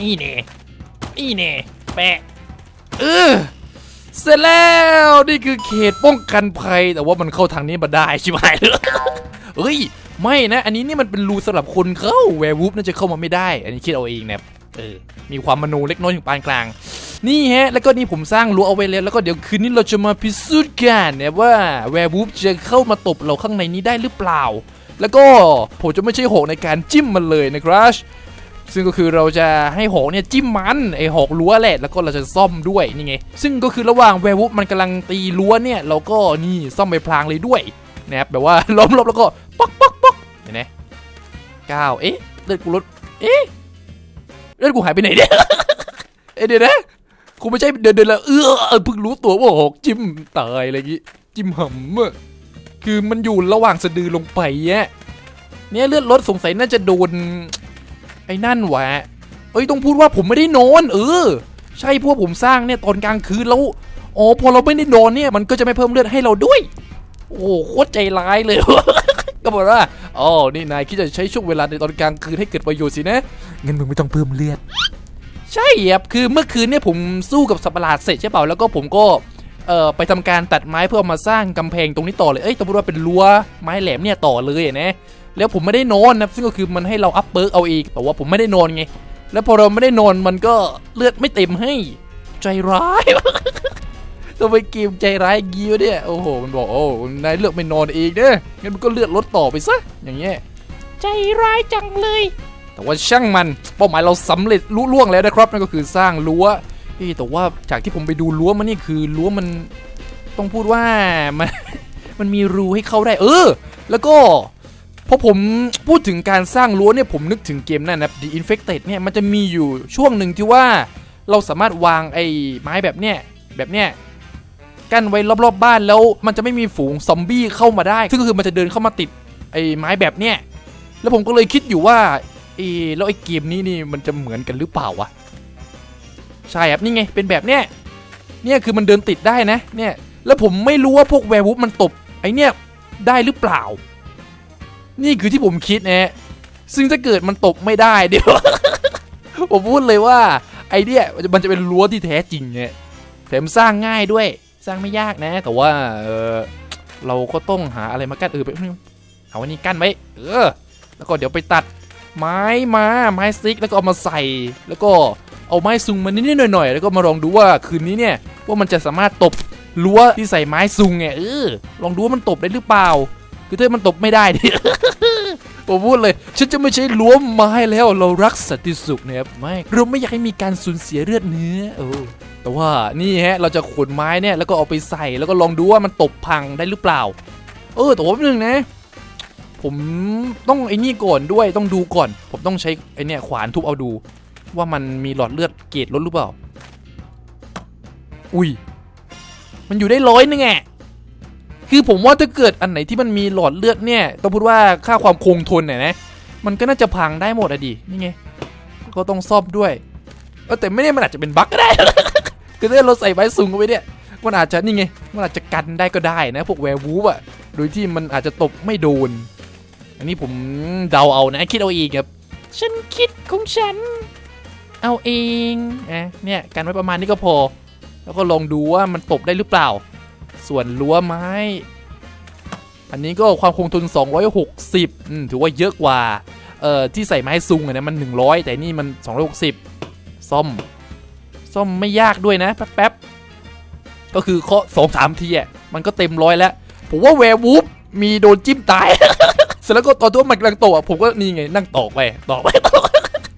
นี่เน่นี่เน่แปะเออเสร็จแล้วนี่คือเขตป้องกันภัย แต่ว่ามันเข้าทางนี้มาได้ใช่ไหมเฮ้ย ไม่นะ อันนี้นี่มันเป็นรูสำหรับคนเข้าแวร์วูฟน่าจะเข้ามาไม่ได้ อันนี้คิดเอาเองนะเออมีความมโนเล็กน้อยถึงปานกลาง นี่ฮะ แล้วก็นี่ผมสร้างรั้วเอาไว้แล้ว แล้วก็เดี๋ยวคืนนี้เราจะมาพิสูจน์กันนะว่าแวร์วูฟจะเข้ามาตบเราข้างในนี้ได้หรือเปล่า แล้วก็ผมจะไม่ใช่หกในการจิ้มมันเลยนะครับ ซึ่งก็คือเราจะให้หอกเนี่ยจิ้มมันไอหอกรั้วแหละแล้วก็เราจะซ่อมด้วยนี่ไงซึ่งก็คือระหว่างแวร์วูฟมันกำลังตีรั้วเนี่ยเราก็นี่ซ่อมไปพลางเลยด้วยนะครับแบบว่าล้มลบแล้วก็ป๊อกป๊อกป๊อกเห็นไหมก้าวเอ๊ะเลือดกูลดเอ๊ะเลือดกูหายไปไหนเนี่ยเอ๊ะเดี๋ยวนะกูไม่ใช่เดินเดินแล้วเออเพิ่งรู้ตัวว่าหอกจิ้มตายอะไรอย่างงี้จิ้มหำอะคือมันอยู่ระหว่างสะดือลงไปเนี่ยเนี่ยเลือดลดสงสัยน่าจะโดน อ้นั่นวะเอ้ยต้องพูดว่าผมไม่ได้นอนเออ ใช่พวกผมสร้างเนี่ยตอนกลางคืนแล้วอ๋อพอเราไม่ได้นอนเนี่ยมันก็จะไม่เพิ่มเลือดให้เราด้วย โอ้โหโคตรใจร้ายเลย ก็บอกว่าอ๋อนี่นายคิดจะใช้ช่วงเวลาในตอนกลางคืนให้เกิดประโยชน์สินะงั้นมึงไม่ต้องเพิ่มเลือด ใช่ครับคือเมื่อคืนเนี่ยผมสู้กับสัตว์ประหลาดเสร็จใช่เปล่าแล้วก็ผมก็ เอ่อไปทำการตัดไม้เพื่อมาสร้างกำแพงตรงนี้ต่อเลยเอ้ยสมมติว่าเป็นรั้วไม้แหลมเนี่ยต่อเลยนะแล้วผมไม่ได้นอนนะซึ่งก็คือมันให้เราอัพเบิร์กเอาเองแต่ว่าผมไม่ได้นอนไงแล้วพอเราไม่ได้นอนมันก็เลือดไม่เต็มให้ ใจร้ายทำไมเกมใจร้ายอย่างงี้วเนี่ยโอ้โหมันบอกโอ้นายเลือกไม่นอนเองเด้องั้นมันก็เลือดลดต่อไปซะอย่างเงี้ยใจร้ายจังเลย แต่ว่าช่างมันเป้าหมายเราสำเร็จลุล่วงแล้วนะครับนั่นก็คือสร้างรั้ว เอ้ยแต่ว่าจากที่ผมไปดูรั้วมันนี่คือรั้วมันต้องพูดว่ามันมันมีรูให้เข้าได้ เออ แล้วก็พอผมพูดถึงการสร้างรั้วเนี่ยผมนึกถึงเกมนั่นนะ The Infected เนี่ยมันจะมีอยู่ช่วงหนึ่งที่ว่าเราสามารถวางไอ้ไม้แบบเนี้ยแบบเนี้ยกั้นไว้รอบๆบบ้านแล้วมันจะไม่มีฝูงซอมบี้เข้ามาได้ ซึ่งก็คือมันจะเดินเข้ามาติดไอ้ไม้แบบเนี้ยแล้วผมก็เลยคิดอยู่ว่าเออแล้วไอ้เกมนี้นี่มันจะเหมือนกันหรือเปล่าวะ ใช่ครับนี่ไงเป็นแบบเนี้ยเนี่ยคือมันเดินติดได้นะเนี่ยแล้วผมไม่รู้ว่าพวกแวร์วูฟมันตบไอเนี่ยได้หรือเปล่า นี่คือที่ผมคิดนะซึ่งถ้าเกิดมันตบไม่ได้เดี๋ยว ผมพูดเลยว่าไอเนี่ยมันจะเป็นรั้วที่แท้จริงเนี่ยแถมสร้างง่ายด้วยสร้างไม่ยากนะ แต่ว่าเออเราก็ต้องหาอะไรมากั้นเออไปเอาอันนี้กั้นไว้เออ แล้วก็เดี๋ยวไปตัดไม้มาไม้สติ๊กแล้วก็เอามาใส่แล้วก็ เอาไม้ซุงมานิดๆหน่อยๆแล้วก็มาลองดูว่าคืนนี้เนี่ยว่ามันจะสามารถตบรั้วที่ใส่ไม้ซุงไงเออลองดูว่ามันตบได้หรือเปล่า คือถ้ามันตบไม่ได้ดิผมพูดเลย ฉันจะไม่ใช่ล้วมไม้แล้วเรารักสันติสุขนะครับไม่เราไม่อยากให้มีการสูญเสียเลือดเนื้อเออแต่ว่านี่ฮะเราจะขนไม้เนี่ยแล้วก็เอาไปใส่แล้วก็ลองดูว่ามันตบพังได้หรือเปล่า เออแต่ว่าแป๊บนึงนะ ผมต้องไอ้นี่ก่อนด้วยต้องดูก่อน ผมต้องใช้ไอ้นี่ขวานทุบเอาดู ว่ามันมีหลอดเลือดเกรดลดหรือเปล่า อุ้ย มันอยู่ได้ร้อยนึงแงคือผมว่าถ้าเกิดอันไหนที่มันมีหลอดเลือดเนี่ย ต้องพูดว่าค่าความคงทนเนี่ยนะ มันก็น่าจะพังได้หมดอะดิ นี่ไง ก็ต้องซ่อมด้วยเออแต่ไม่ได้มันอาจจะเป็นบั๊กก็ได้ คือถ้าเราใส่ไว้สูงเข้าไปเนี่ย มันอาจจะนี่ไง มันอาจจะกันได้ก็ได้นะ พวกแวร์วูฟอะโดยที่มันอาจจะตบไม่โดน อันนี้ผมเดาเอานะ คิดเอาเองครับ ฉันคิดของฉัน เอาเองนะเนี่ยกันไว้ประมาณนี้ก็พอ แล้วก็ลองดูว่ามันตบได้หรือเปล่า ส่วนรั้วไม้ อันนี้ก็ความคงทน260อืมถือว่าเยอะกว่า เอ่อที่ใส่ไม้ซุงอะนะมัน 100 แต่นี่มัน 260 ซ่อม ซ่อมไม่ยากด้วยนะ แป๊บๆ ก็คือเคาะสองสามทีอะมันก็เต็มร้อยแล้ว ผมว่าแวร์วูฟมีโดนจิ้มตาย เสร็จแล้วก็ตอนตัวมันกำลังโตอะผมก็นี่ไงนั่งตอกไปตอกไปตอกไป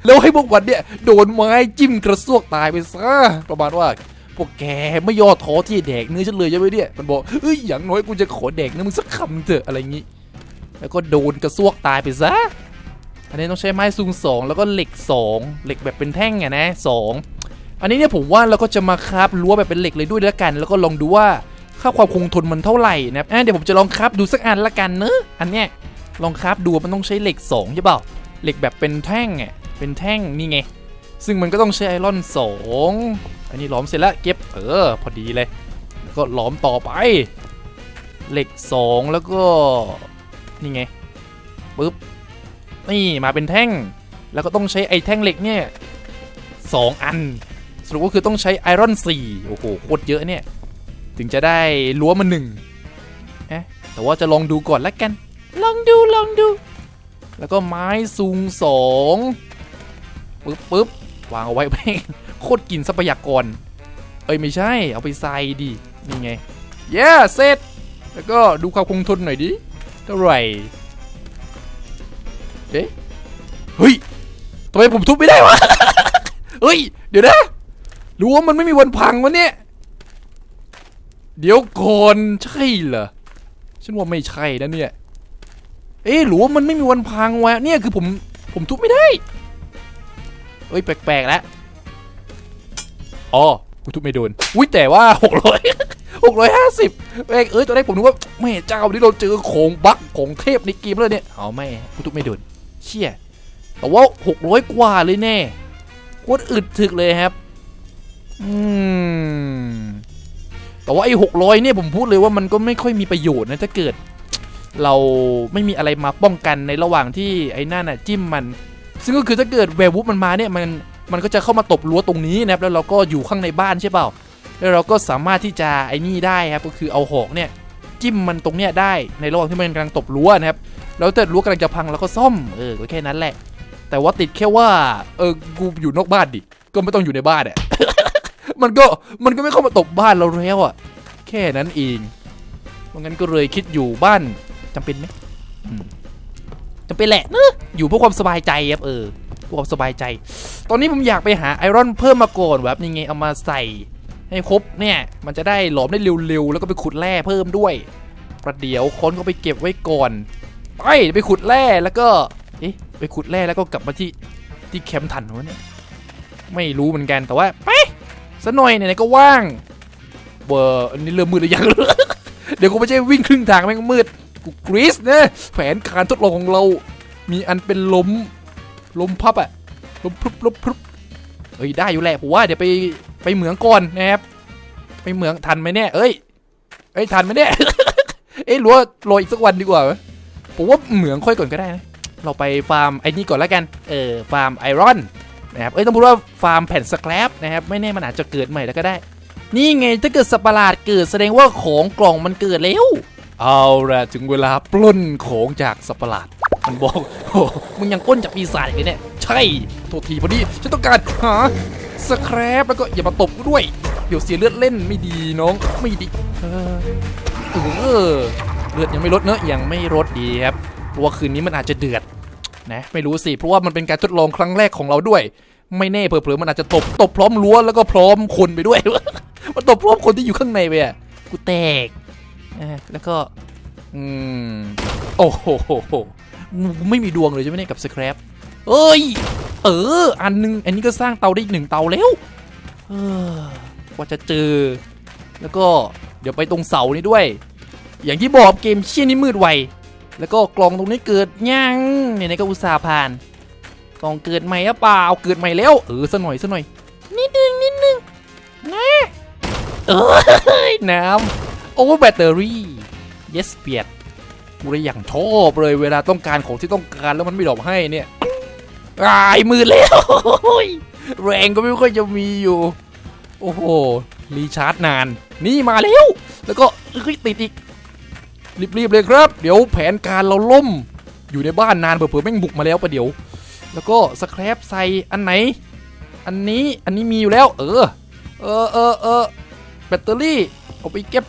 แล้วให้พวกวันเนี่ยโดนไม้จิ้มกระซวกตายไปซะประมาณว่าพวกแกไม่ย่อท้อที่แดกเนื้อฉันเลยใช่ไหมเนี่ยมันบอกเอ้ยอย่างน้อยกูจะขอแดกเนื้อมึงสักคำเถอะอะไรอย่างนี้ แล้วก็โดนกระซวกตายไปซะอันนี้ต้องใช้ไม้ซุงสองแล้วก็เหล็กสองเหล็กแบบเป็นแท่งอะนะสองอันนี้เนี่ยผมว่าเราก็จะมาคราบรั้วแบบเป็นเหล็กเลยด้วยแล้วกัน แล้วก็ลองดูว่าค่าความคงทนมันเท่าไหร่นะเดี๋ยวผมจะลองคราบดูสักอันละกันเนอะอันเนี้ยลองคราบดูมันต้องใช้เหล็กสองใช่เปล่าเหล็กแบบเป็นแท่งอะ เป็นแท่งนี่ไง ซึ่งมันก็ต้องใช้ไอรอนสองอันนี้ล้อมเสร็จแล้วเก็บเออพอดีเลยแล้วก็ล้อมต่อไป เหล็กสองแล้วก็นี่ไงปึ๊บนี่มาเป็นแท่ง แล้วก็ต้องใช้ไอ้แท่งเหล็กเนี่ย2อันสรุปก็คือต้องใช้ไอรอน4โอ้โหโคตรเยอะเนี่ย ถึงจะได้รั้วมาหนึ่งะแต่ว่าจะลองดูก่อนละกัน ลองดูลองดู แล้วก็ไม้ซุงสอง ปึ๊บปึ๊บวางเอาไว้แม่งโคตรกินทรัพยากร เอ้ยไม่ใช่ เอาไปใส่ดินี่ไงเย้เสร็จแล้วก็ดูความคงทนหน่อยดิเท่าไหร่เอ๊ะเฮ้ยทำไมผมทุบไม่ได้วะเฮ้ย เดี๋ยวนะหรือว่ามันไม่มีวันพังวะเนี่ย เดี๋ยวก่อนใช่เหรอฉันว่าไม่ใช่นะเนี่ย เอ๊ะหรือว่ามันไม่มีวันพังวะเนี่ยคือผมผมทุบไม่ได้ เอ้ยแปลกๆแล้วอ๋อกูทุบไม่โดนอุ้ยแต่ว่า600 650เอ้ยเอ้ยตอนแรกผมนึกว่าแม่เจ้านี่เราเจอของบั๊กของเทพในเกมแล้วเนี่ยเอาไม่กูทุบไม่โดนเชี่ยแต่ว่า600กว่าเลยแน่โคตรอึดถึกเลยครับอืมแต่ว่าไอ้600เนี่ยผมพูดเลยว่ามันก็ไม่ค่อยมีประโยชน์นะถ้าเกิด เราไม่มีอะไรมาป้องกันในระหว่างที่ไอ้นั่นน่ะจิ้มมัน ซึ่งก็คือถ้าเกิดแวร์วูฟมันมาเนี่ยมันมันก็จะเข้ามาตบรั้วตรงนี้นะครับแล้วเราก็อยู่ข้างในบ้านใช่เปล่า แล้วเราก็สามารถที่จะไอ้นี่ได้ครับก็คือเอาหอกเนี่ยจิ้มมันตรงเนี้ยได้ในระหว่างที่มันกำลังตบรั้วนะครับแล้วถ้ารั้วกำลังจะพังเราก็ซ่อมเออก็แค่นั้นแหละ แต่ว่าติดแค่ว่าเออกูอยู่นอกบ้านดิก็ไม่ต้องอยู่ในบ้านอะมันก็มันก็ไม่เข้ามาตบบ้านเราแล้วอะแค่นั้นเองเพราะงั้นก็เลยคิดอยู่บ้านจำเป็นไหม จำเป็นแหละเนอะอยู่เพื่อความสบายใจครับเออเพื่อความสบายใจ ตอนนี้ผมอยากไปหาไอรอนเพิ่มมาก่อนแบบยังไงเอามาใส่ให้ครบเนี่ย มันจะได้หลอมได้เร็วๆ แล้วก็ไปขุดแร่เพิ่มด้วย ประเดี๋ยวค้นก็ไปเก็บไว้ก่อน ไปไปขุดแร่แล้วก็เอ๊ะไปขุดแร่แล้วก็กลับมาที่ที่แคมป์ทันวะเนี่ยไม่รู้เหมือนกันแต่ว่าไปสักหน่อยไหนๆก็ว่างเบอร์อันนี้เริ่มมืดหรือยัง เดี๋ยวกูไม่ใช่วิ่งครึ่งทางแม่งมืด กูกรีซนะแผนการทดลองของเรา มีอันเป็นล้มล้มพับอะล้มพรุบล้มพรุบเอ้ยได้อยู่แหละผมว่าเดี๋ยวไปไปเหมืองก่อนนะครับไปเหมืองทันไหมเนี่ยเอ้ยเอ้ยทันไหมเนี่ยเอ้ยหรือว่ารออีกสักวันดีกว่าผมว่าเหมืองค่อยก่อนก็ได้นะเราไปฟาร์มไอ้นี่ก่อนแล้วกันเออฟาร์มไอรอนนะครับเอ้ยต้องพูดว่าฟาร์มแผ่นสแครปนะครับไม่แน่มันอาจจะเกิดใหม่แล้วก็ได้ นี่ไงถ้าเกิดสัประหลาดเกิดแสดงว่าของกล่องมันเกิดแล้ว เอาละถึงเวลาปล้นของจากสัตว์ประหลาด มันบอกโอ้มึงยังปล้นจากปีศาจอีกเหรอเนี่ย ใช่โทษทีพอดี ฉันต้องการหาสแครปแล้วก็อย่ามาตบกูด้วย เดี๋ยวเสียเลือดเล่นไม่ดีน้องไม่ดีเออเออเลือดยังไม่ลดเนอะยังไม่ลดดีครับเพราะว่าคืนนี้มันอาจจะเดือดนะไม่รู้สิ เพราะว่ามันเป็นการทดลองครั้งแรกของเราด้วย ไม่แน่เผลอๆมันอาจจะตบตบพร้อมรั้วแล้วก็พร้อมคนไปด้วยมันตบพร้อมคนที่อยู่ข้างในไปอะกูแตก แล้วก็อืมโอ้โหไม่มีดวงเลยใช่ไหมเนี่ยกับสแครปเอ้ย เออ อันนึง อันนี้ก็สร้างเตาได้อีกหนึ่งเตาแล้วเออกว่าจะเจอ แล้วก็เดี๋ยวไปตรงเสานี้ด้วย อย่างที่บอกเกมเชี่ยนี้มืดไว แล้วก็กล่องตรงนี้เกิดยังเนี่ยนก็อุตส่าห์ผ่าน กล่องเกิดใหม่หรือเปล่า เกิดใหม่แล้ว เออซะหน่อยซะหน่อย นิดนึงนิดนึงนะ เอ้ยน้ำ อ้แบตเตอรี่ yes เปียดกูเลยอย่างชอบเลยเวลาต้องการของที่ต้องการแล้วมันไม่ดอกให้เนี่ยอายมือแล้วแรงก็ไม่ค่อยจะมีอยู่ โอ้โหรีชาร์จนาน นี่มาแล้วแล้วก็เอ้ยติดอีกรีบๆเลยครับ เดี๋ยวแผนการเราล่ม อยู่ในบ้านนานเผื่อๆแม่งบุกมาแล้วประเดี๋ยว แล้วก็สแครปใส่อันไหน อันนี้อันนี้มีอยู่แล้ว เออ เออเออเออแบตเตอรี่เอาไปเก็บ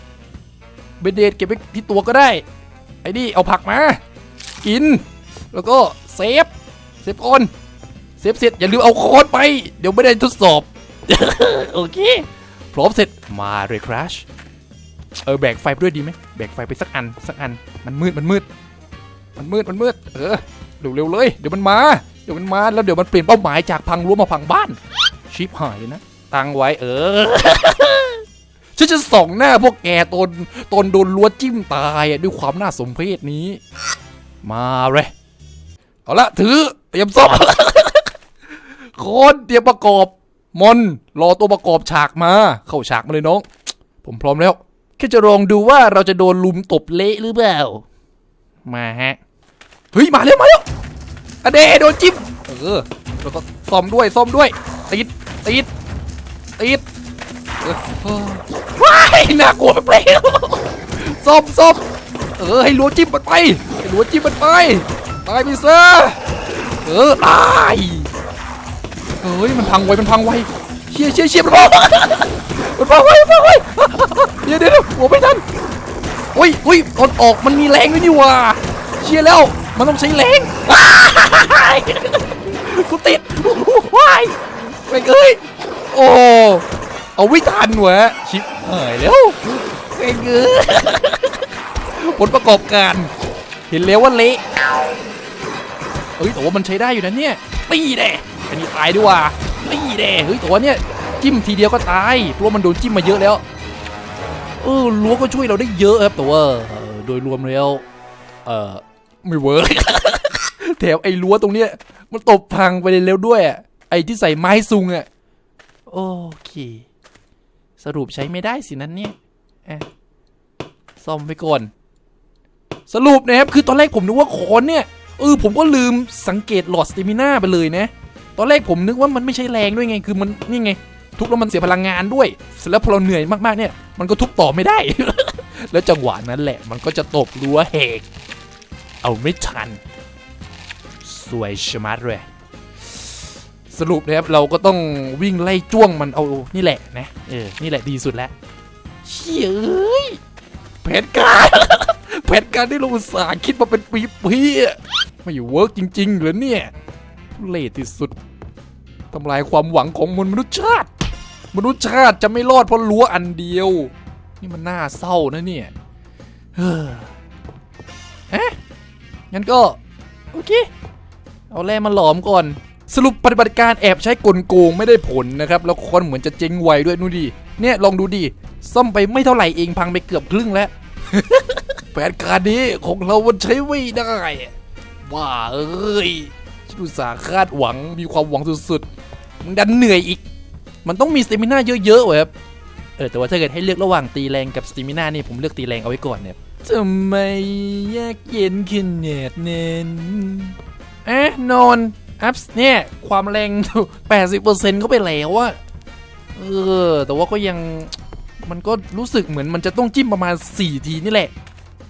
เบนเดดเก็บไปที่ตัวก็ได้ ไอ้นี่เอาผักมา กิน แล้วก็เซฟ เซฟก่อนเซฟเสร็จอย่าลืมเอาโค้ดไป เดี๋ยวไม่ได้ทดสอบ โอเค พร้อมเสร็จมาเลยคราชเออแบกไฟไปด้วยดีไหมแบกไฟไปสักอันสักอัน มันมืดมันมืด มันมืดมันมืด เออเร็วๆเลย เดี๋ยวมันมา เดี๋ยวมันมาแล้วเดี๋ยวมันเปลี่ยนเป้าหมายจากพังรั้วมาพังบ้าน ชิปหายเลยนะ ตังไว้เออ จะส่องหน้าพวกแกตนตนโดนรั้วจิ้มตายอะด้วยความน่าสมเพชนี้ มาเลยเอาละถือเตรียมซ่อมโคนเตรียมประกอบมอนรอตัวประกอบฉากมา เข้าฉากมาเลยน้อง ผมพร้อมแล้ว แค่จะลองดูว่าเราจะโดนลุมตบเละหรือเปล่า มาฮะ เฮ้ย มาแล้วมาแล้วอเดโดนจิ้ม เออแล้วก็ซ่อมด้วยซ่อมด้วยติดติดติด ว้ายน่ากลัวไปเล่าซ่อมซ่อมเออให้รั้วจิ้มมันไปให้รั้วจิ้มมันไปตายไปซะเออตายเฮ้ยมันพังไวมันพังไวเชี่ยเชี่ยเชี่ยมันพังมันพังไวมันพังไวเดี๋ยวเดี๋ยวหัวไม่ทันอุ้ยอุ้ยตอนออกมันมีแรงด้วยนี่ว่าเชี่ยแล้วมันต้องใช้แรงกูติดว้ายไปเอ้ยโอ้ เอาไม่ทันวะชิบหายแล้วไอ้เงยผลประกอบการ เห็นแล้วว่าเละเฮ้ยแต่ว่ามันใช้ได้อยู่นะเนี่ยตีแน่อันนี้ตายด้วยว่ะตีแน่เฮ้ยแต่ว่าเนี่ยจิ้มทีเดียวก็ตายเพราะว่ามันโดนจิ้มมาเยอะแล้วเออรั้วก็ช่วยเราได้เยอะครับแต่ว่าเอ่อโดยรวมแล้วเออไม่เวิร์กแถมไอ้รั้วตรงเนี้ยมันตบพังไปเลยแล้วด้วยอะไอ้ที่ใส่ไม้ซุงอะโอเค สรุปใช้ไม่ได้สินั้นเนี่ยอะซ่อมไปก่อน สรุปนะครับ คือตอนแรกผมนึกว่าคอนเนี่ยเออผมก็ลืมสังเกตหลอดสเตมิน่าไปเลยนะ ตอนแรกผมนึกว่ามันไม่ใช่แรงด้วยไง คือมันนี่ไง ทุบแล้วมันเสียพลังงานด้วย เสร็จแล้วพอเราเหนื่อยมากๆเนี่ย มันก็ทุบต่อไม่ได้ แล้วจังหวะนั้นแหละ มันก็จะตกรั้วแหก เอาไม่ทัน สวยชะมัดเลย สรุปนะครับเราก็ต้องวิ่งไล่จ้วงมันเอานี่แหละนะเออนี่แหละดีสุดแล้วเชี่ยเอ้ยแผนการแผนการที่เราอุตส่าห์คิดมาเป็นปีๆอะไม่เวิร์กจริงๆเหรอเนี่ยทุเละที่สุดทำลายความหวังของมนุษยชาติ มนุษยชาติจะไม่รอดเพราะรั้วอันเดียว นี่มันน่าเศร้านะเนี่ยเฮ้อเอ๊ะงั้นก็ โอเค เอาแร่มาหลอมก่อน สรุปปฏิบัติการแอบใช้กลโกงไม่ได้ผลนะครับ แล้วคนเหมือนจะเจ๊งไวด้วยนู่นดิเนี่ยลองดูดิซ่อมไปไม่เท่าไหร่เองพังไปเกือบครึ่งแล้วแผนการนี้ของเรามันใช้ไม่ได้ว่าเอ้ยฉันอุตส่าห์คาดหวังมีความหวังสุดๆมึงดันเหนื่อยอีก มันต้องมีสเตมิน่าเยอะๆเว้ยครับเออแต่ว่าถ้าเกิดให้เลือกระหว่างตีแรงกับสเตมิน่านี่ผมเลือกตีแรงเอาไว้ก่อนเนี่ยทำไมยากเย็นขนาดนั้นเอ๊ะนอน อัพเนี่ย ความแรง 80%ก็ไปแล้วอะเออ แต่ว่าก็ยังมันก็รู้สึกเหมือนมันจะต้องจิ้มประมาณ 4 ทีนี่แหละ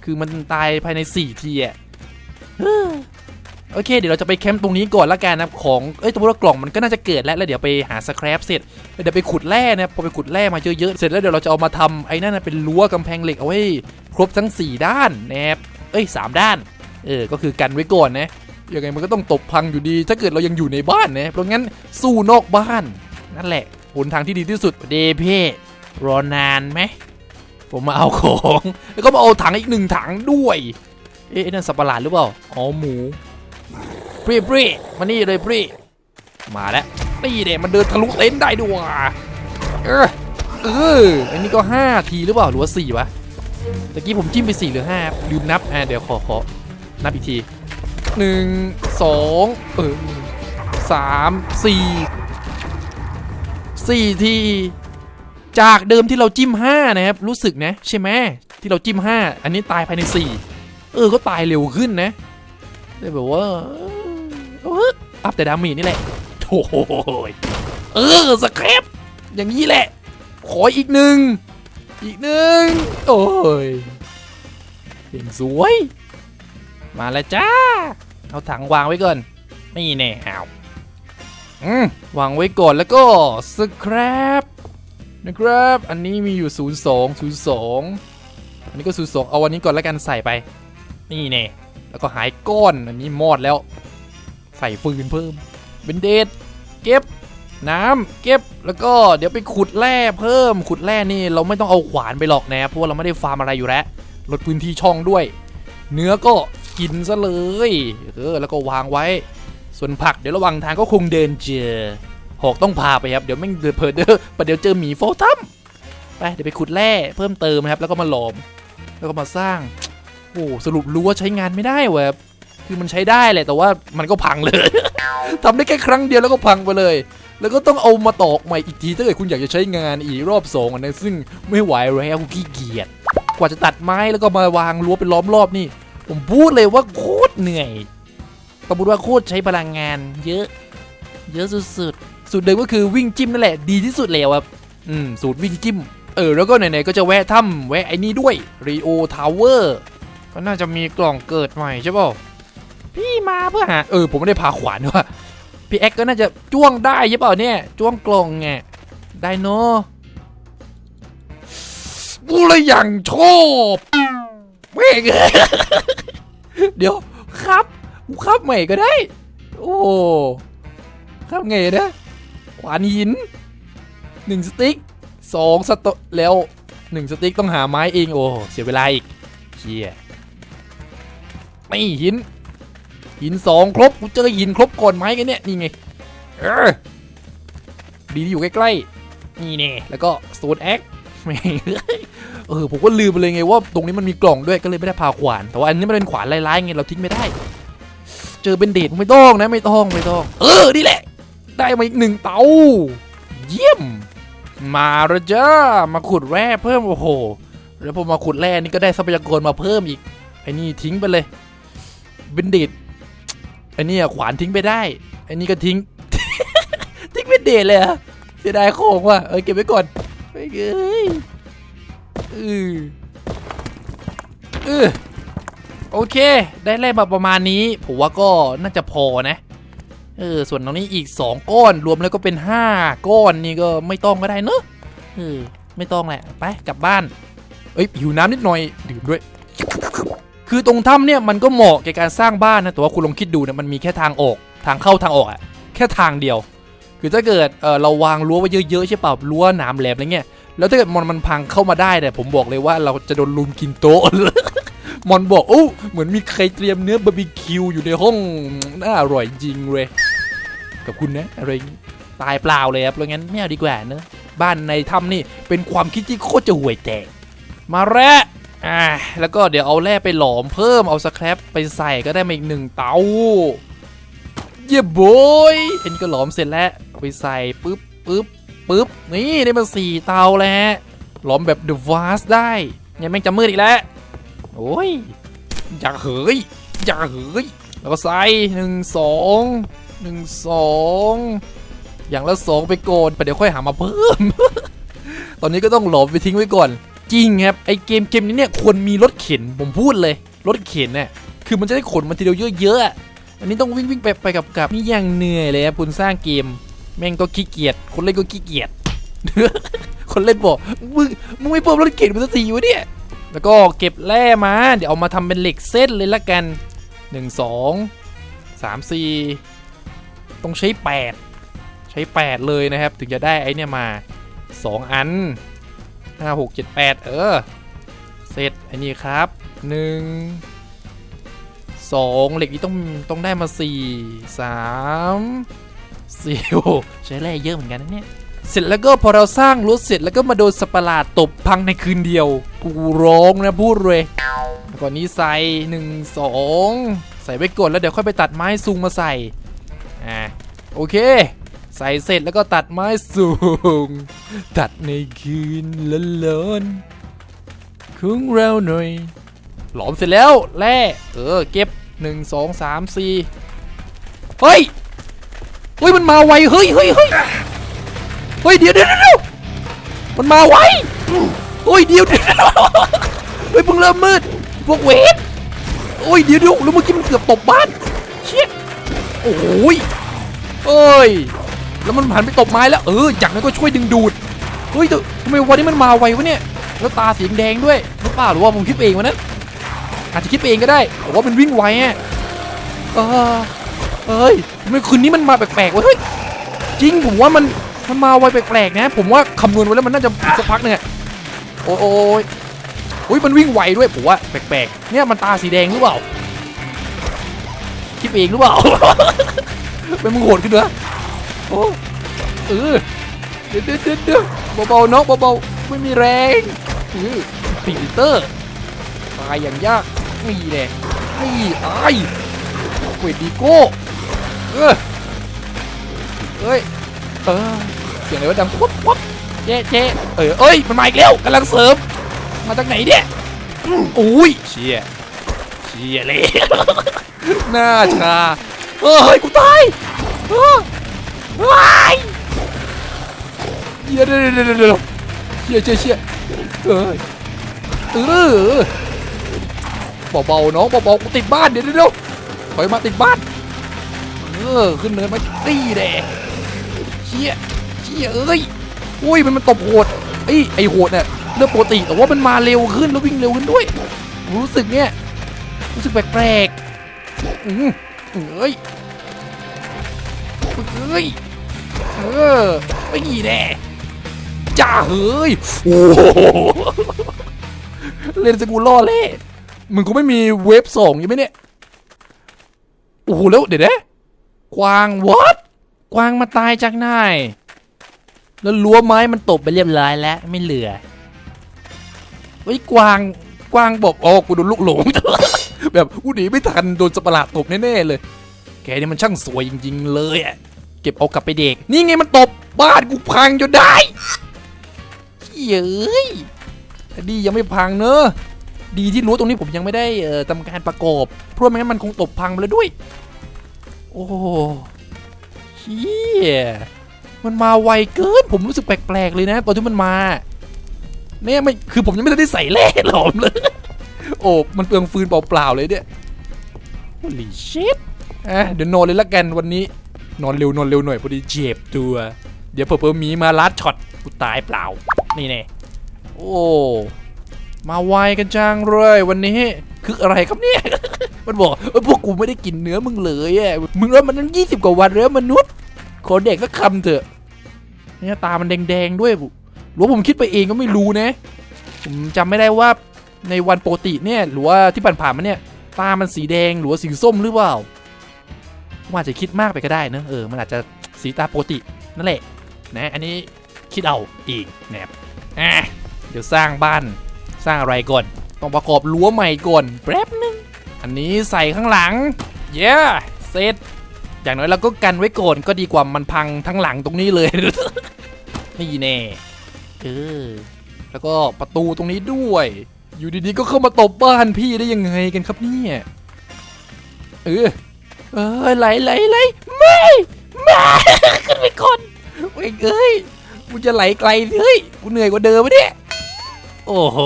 คือมันตายภายใน 4 ทีอะโอเค เดี๋ยวเราจะไปแคมป์ตรงนี้ก่อนละกันนะของ เอ้ยตัวกล่องมันก็น่าจะเกิดแล้วแล้วเดี๋ยวไปหาสแครปเสร็จเดี๋ยวไปขุดแร่นะครับพอไปขุดแร่มาเยอะๆเสร็จแล้วเดี๋ยวเราจะเอามาทำไอ้นั่นนะเป็นรั้วกำแพงเหล็กเอาไว้ครบทั้ง 4 ด้านนะครับเอ้ย 3 ด้าน เออ ก็คือกันไว้ก่อนนะ ยังไงมันก็ต้องตบพังอยู่ดี ถ้าเกิดเรายังอยู่ในบ้านนะเพราะงั้นสู้นอกบ้าน นั่นแหละหนทางที่ดีที่สุดเดเพ่รอนานไหมผมมาเอาของแล้วก็มาเอาถังอีกหนึ่งถังด้วย เอ๊ะไอ้นั่นสับประหลาดหรือเปล่าอ๋อหมูปรีปรีมานี่เลยปรีมาแล้วนี่เด็มันเดินทะลุเต็นท์ได้ด้วยว่ะเออเอออันนี้ก็ 5 ทีหรือเปล่าหรือว่า4วะตะกี้ผมจิ้มไป4หรือ5ลืมนับอ่าเดี๋ยวขอขอนับอีกที 1 2เออสามสี่สี่ทีจากเดิมที่เราจิ้ม5นะครับ รู้สึกนะ ใช่ไหมที่เราจิ้ม5อันนี้ตายภายใน4เออก็ตายเร็วขึ้นนะแต่แบบว่าอัพแต่ดามจนี่แหละโถ่เออสคริปอย่างนี้แหละ ขออีกหนึ่งอีกหนึ่งโอ้ยเห็นสวย มาแล้วจ้า เอาถังวางไว้ก่อน นี่แน่อ้าวอืมวางไว้ก่อนแล้วก็สแครปนะครับ อันนี้มีอยู่ 02 02 อันนี้ก็ 02 เอาอันนี้ก่อนแล้วกันใส่ไป นี่แน่แล้วก็หายก้อนอันนี้มอดแล้ว ใส่ฟืนเพิ่ม เป็นเดทเก็บน้ำเก็บแล้วก็เดี๋ยวไปขุดแร่เพิ่มขุดแร่นี่เราไม่ต้องเอาขวานไปหรอกนะเพราะว่าเราไม่ได้ฟาร์มอะไรอยู่แล้วลดพื้นที่ช่องด้วย เนื้อก็ กินซะเลยเออแล้วก็วางไว้ ส่วนผักเดี๋ยวระหว่างทางก็คงเดินเจอหอกต้องพาไปครับเดี๋ยวแม่งเดินเพอเดอร์ประเดี๋ยวเจอหมีโฟทัมไปเดี๋ยวไปขุดแร่เพิ่มเติมครับ แล้วก็มาหลอม แล้วก็มาสร้างโอ้สรุปรู้ว่าใช้งานไม่ได้เว้ยคือมันใช้ได้แหละแต่ว่ามันก็พังเลยทำได้แค่ครั้งเดียวแล้วก็พังไปเลย แล้วก็ต้องเอามาตอกใหม่อีกทีถ้าเกิดคุณอยากจะใช้งานอีกรอบสองอันะซึ่งไม่ไหวแล้วขี้เกียจกว่าจะตัดไม้แล้วก็มาวางรั้วเป็นล้อมรอบนี่ ผมพูดเลยว่าโคตรเหนื่อยสมมติว่าโคตรใช้พลังงาน เยอะ เยอะสุดๆ สูตรเดิมก็คือวิ่งจิ้มนั่นแหละดีที่สุดแล้วครับ อืม สูตรวิ่งจิ้ม เออ แล้วก็ไหนๆก็จะแวะถ้ำแวะไอ้นี่ด้วยรีโอทาวเวอร์ก็น่าจะมีกล่องเกิดใหม่ใช่ป่าพี่มาเพื่อฮะเออ ผมไม่ได้พาขวานด้วยพี่แอ็กก็น่าจะจ้วงได้ใช่ป่าเนี่ย จ้วงกล่องไงได้เนาะกูเลยอย่างชอบ แม่งเดี๋ยวครับกูครับใหม่ก็ได้ โอ้ครับไงนะขวานหินหนึ่งสติ๊กสองสตแล้วหนึ่งสติ๊กต้องหาไม้เองโอ้เสียเวลาอีกเชี่ยไม่หิน หินสองครบกูเจอหินครบก่อนไหมกันเนี่ยนี่ไงเออดีที่อยู่ใกล้ๆนี่เน่แล้วก็โซนแอคแม่ เออผมก็ลืมไปเลยไงว่าตรงนี้มันมีกล่องด้วยก็เลยไม่ได้พาขวาน แต่ว่าอันนี้มันเป็นขวานลายๆไงเราทิ้งไม่ได้ เจอเป็นเดทไม่ต้องนะไม่ต้องไม่ต้อง เออนี่แหละ ได้มาอีกหนึ่งเตาเยี่ยม มาแล้วจ้ามาขุดแร่เพิ่มโอ้โห แล้วพอมาขุดแร่นี่ก็ได้ทรัพยากรมาเพิ่มอีกไอ้นี่ทิ้งไปเลยเป็นเดทไอ้นี่อะขวานทิ้งไปได้ไอ้นี่ก็ทิ้ง ทิ้งเป็นเดทเลยอะเสียดายของว่ะเออเก็บไว้ก่อนไปเอ้ย ออเออโอเค ได้แร่มาประมาณนี้ ผมว่าก็น่าจะพอนะ เออ ส่วนตรงนี้อีก 2 ก้อน รวมแล้วก็เป็น 5 ก้อนนี่ก็ไม่ต้องก็ได้เนอะเออ ไม่ต้องแหละ ไปกลับบ้าน เอ้ยหิวน้ำนิดหน่อย ดื่มด้วย คือตรงถ้ำเนี่ยมันก็เหมาะแก่การสร้างบ้านนะ แต่ว่าคุณลองคิดดูนะ มันมีแค่ทางออก ทางเข้าทางออกอะแค่ทางเดียว คือถ้าเกิดเออเราวางรั้วไว้เยอะๆใช่เปล่ารั้วหนามแหลมอะไรเงี้ย แล้วถ้าเกิดมอนมันพังเข้ามาได้เนี่ยผมบอกเลยว่าเราจะโดนลุมกินโต๊ะมอนบอกโอ้เหมือนมีใครเตรียมเนื้อบาร์บีคิวอยู่ในห้องน่าอร่อยจริงเลยกับคุณนะอะไรอย่างงี้ตายเปล่าเลยครับเพราะงั้นไม่เอาดีกว่าเนอะบ้านในถ้ำนี่เป็นความคิดที่โคตรจะห่วยแตกมาแล้วอ่าแล้วก็เดี๋ยวเอาแร่ไปหลอมเพิ่มเอาสแครปไปใส่ก็ได้มาอีกหนึ่งเตาเยี่ยบอยอันนี้ก็หลอมเสร็จแล้วไปใส่ปึ๊บปึ๊บ ปึ๊บ นี่ได้มาสี่เตาแล้วฮะหลอมแบบเดอะวาสได้ยังแม่งจะมืดอีกแล้ว โอ้ย อย่าเหยอย่าเหยแล้วก็ใส่หนึ่งสองหนึ่งสองอย่างละสองไปก่อนแต่เดี๋ยวค่อยหามาเพิ่ม ตอนนี้ก็ต้องหลอมไปทิ้งไว้ก่อน จริงครับ ไอเกมเกมนี้เนี่ยควรมีรถเข็นผมพูดเลย รถเข็นเนี่ยคือมันจะได้ขนมาทีเดียวเยอะๆอะอันนี้ต้องวิ่งวิ่งไปไปกับกับนี่ยังเหนื่อยเลยครับคุณสร้างเกม แม่งก็ขี้เกียจคนเล่นก็ขี้เกียจคนเล่นบอกมึงมึงไม่เพิ่มรถเข็นมาสักทีวะเนี่ยแล้วก็เก็บแร่มา เดี๋ยวเอามาทำเป็นเหล็กเส้นเลยละกัน 1 2 3 4 ต้องใช้ 8 ใช้ 8 เลยนะครับ ถึงจะได้ไอ้นี่มา 2 อัน 5 6 7 8 เออ เสร็จไอ้นี่ครับ 1 2 เหล็กนี้ต้องต้องได้มา 4 3 ซิลใช้แร่เยอะเหมือนกันนะเนี่ยเสร็จแล้วก็พอเราสร้างรถเสร็จแล้วก็มาโดนสปาราดตบพังในคืนเดียว กูร้องนะพูดเลยก่อนนี้ใส่หนึ่งสองใส่ไว้ก่อนแล้วเดี๋ยวค่อยไปตัดไม้สูงมาใส่อ่าโอเค ใส่เสร็จแล้วก็ตัดไม้สูง ตัดในคืนละลนคุ้งเราหน่อย หลอมเสร็จแล้วแร่เออเก็บหนึ่งงสามสี่เฮ้ย ฮ้ยมันมาไวเฮ้ยเฮ้ยเฮ้ยเฮ้ยเดี๋ยวเดี๋ยวเดี๋ยวมันมาไวเฮ้ยเดี๋ยวเดี๋ยวเฮ้ยเพิ่งเริ่มมืดพวกเวทโอ้ยเดี๋ยวเดี๋ยวแล้วเมื่อกี้มันเกือบตบบ้านเชี่ยโอ้ยเอ้ยแล้วมันหันไปตบไม้แล้วเออจากนั้นก็ช่วยดึงดูดเฮ้ยแต่ทำไมวันนี้มันมาไววะเนี่ยแล้วตาสีแดงด้วยหรือเปล่าหรือว่าผมคิดเองวะนั้นอาจจะคิดเองก็ได้แต่ว่ามันวิ่งไวอะเออ เอ้ยทำไมคืนนี้มันมาแปลกๆวะเฮ้ยจริงผมว่ามันมันมาไวแปลกๆนะ ผมว่าคำนวณไว้แล้วมันน่าจะสักพักหนึงอะโอ้ยอ้ยโอ้ยมันวิ่งไวด้วยผมว่าแปลกๆเนี่ยมันตาสีแดงหรือเปล่าคิดเองหรือเปล่าเป็นมึงโหดขึ้นเหรอโอ้เออเดี๋ยวเดี๋ยวเดี๋ยวเดี๋ยวเบาๆน้องเบาๆไม่มีแรงเออปีเตอร์ตายอย่างยากนี่แหละนี่ตายเวดดีโก้ เออเอ้ย เออ เสียงอะไรวะดังปุ๊บปุ๊บเจ๊เจ๊เออเอ้ย มันมาอีกแล้วกำลังเสริม มาจากไหนเนี่ยอืมอุ้ยเชี่ยเชี่ยเลยหน้าชาเออเฮ้ย กูตายเออว้ายชี่ยเดี๋ยวเดี๋ยวเดี๋ยวเดี๋ยวเชี่ยเชี่ยเชี่ยเออเออเบาๆน้องเบาๆกูติดบ้านเดี๋ยวเดี๋ยวเดี๋ยวถอยมาติดบ้านเออขึ้นเนินมาตีแดงเชี่ยเชี่ยเอ้ยอุ้ยมันมันตบโหดไอ้ไอ้โหดเนี่ยเรื่องปกติแต่ว่ามันมาเร็วขึ้นแล้ววิ่งเร็วขึ้นด้วยรู้สึกเนี่ยรู้สึกแปลกๆอืมเอ้ยเอ้ยเออไม่กี่แน่จ้าเฮ้ยโอ้โหเล่นสกูล่อเล่มึงกูไม่มีเวฟสองใช่ไหมเนี่ยโอ้โหแล้วเดี๋ยวนะ กวางวัดกวางมาตายจากไหนแล้วรั้วไม้มันตบไปเรียบร้อยแล้วไม่เหลือเฮ้ยกวางกวางบอกอ๋อกูโดนลูกหลงแบบกูหนีไม่ทันโดนสัตว์ปหลาตบแน่ๆเลย แกนี่มันช่างสวยจริงๆเลยอะเก็บเอากลับไปเด็ก นี่ไงมันตบบ้านกูพังจนได้เย้ยแต่ดียังไม่พังเนอะดีที่รู้ตรงนี้ผมยังไม่ได้ทำการประกอบ เพราะไม่งั้นมันคงตบพังไปแล้วด้วย โอ้เฮียมันมาไวเกิน ผมรู้สึกแปลกๆเลยนะ ตอนที่มันมา เนี่ยไม่คือผมยังไม่ได้ใส่แร่หลอมเลย โอ้ มันเปลืองฟืนเปล่าๆเลยเนี่ย Holy shit อะเดี๋ยวนอนเลยละกันวันนี้ นอนเร็วนอนเร็วหน่อยพอดีเจ็บตัว เดี๋ยวเพิ่มมีมาลัดช็อตกูตายเปล่า นี่แน่โอ้ มาไวกันจังเลยวันนี้ คืออะไรครับเนี่ย มันบอกเอ้ยพวกกูไม่ได้กินเนื้อมึงเลยอะมึงแล้วมันตั้งยี่สิบกว่าวันแล้วมนุษย์ขอเด็กก็คำเถอะเนี่ยตามันแดงๆด้วยหรือว่าผมคิดไปเองก็ไม่รู้นะผมจำไม่ได้ว่าในวันปกติเนี่ยหรือว่าที่ผ่านๆมาเนี่ย ตามันสีแดงหรือว่าสีส้มหรือเปล่าผมอาจะคิดมากไปก็ได้เนอะเออมันอาจจะสีตาปกตินั่นแหละนะอันนี้คิดเอาอีกนะครับอะเดี๋ยวสร้างบ้านสร้างอะไรก่อน ต้องประกอบรั้วใหม่ก่อนแป๊บนึง อันนี้ใส่ข้างหลัง เย้เสร็จอย่างน้อยเราก็กันไว้ก่อนก็ดีกว่ามันพังทั้งหลังตรงนี้เลย นี่แน่เออแล้วก็ประตูตรงนี้ด้วย อยู่ดีๆก็เข้ามาตบบ้านพี่ได้ยังไงกันครับเนี่ยเออเออไหลไหลไหลไม่ไม่ขึ้นไปก่อนเว้ยเอ้ยกูจะไหลไกลเฮ้ยกูเหนื่อยกว่าเดิมไปเนี่ยโอ้โห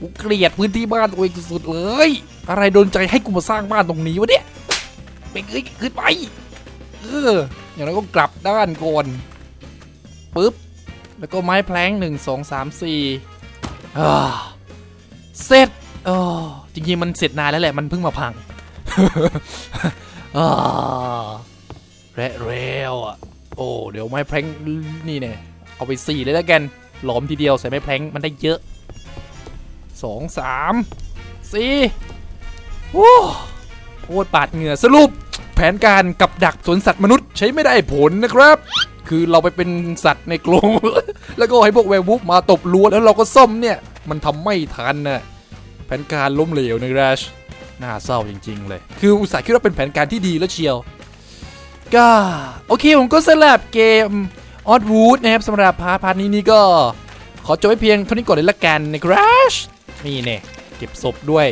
กูเกลียดพื้นที่บ้านตัวเองสุดๆเลย อะไรโดนใจให้กูมาสร้างบ้านตรงนี้วะเนี่ยไปเอ้ยขึ้นไปเอออย่างนั้นก็กลับด้านก่อนปึ๊บแล้วก็ไม้แพลงหนึ่งสองสามสี่เสร็จออจริงๆมันเสร็จนานแล้วแหละ มันเพิ่งมาพังอ่าและแล้วอะ โอ้ เดี๋ยวไม้แพร้งนี่เนี่ย เอาไปสี่เลยแล้วกัน หลอมทีเดียวใส่ไม้แพร้งมันได้เยอะ สองสามสี่โอ้โคตรปาดเหงื่อสรุป แผนการกับดักสวนสัตว์มนุษย์ใช้ไม่ได้ผลนะครับ คือเราไปเป็นสัตว์ในกรงแล้วก็ให้พวกแวร์วูฟมาตบล้วนแล้วเราก็ซ่อมเนี่ย มันทำไม่ทันน่ะแผนการล้มเหลวนะแรชน่าเศร้าจริง ๆ เลย คืออุตส่าห์คิดว่าเป็นแผนการที่ดีแล้วเชียว ก็ โอเคผมก็สลับเกมออดวูดนะครับสำหรับพาร์ทพาร์ทนี้นี่ก็ ขอจบไว้เพียงเท่านี้ก่อนเลยละกันนะครับ นี่เนี่ยเก็บศพด้วย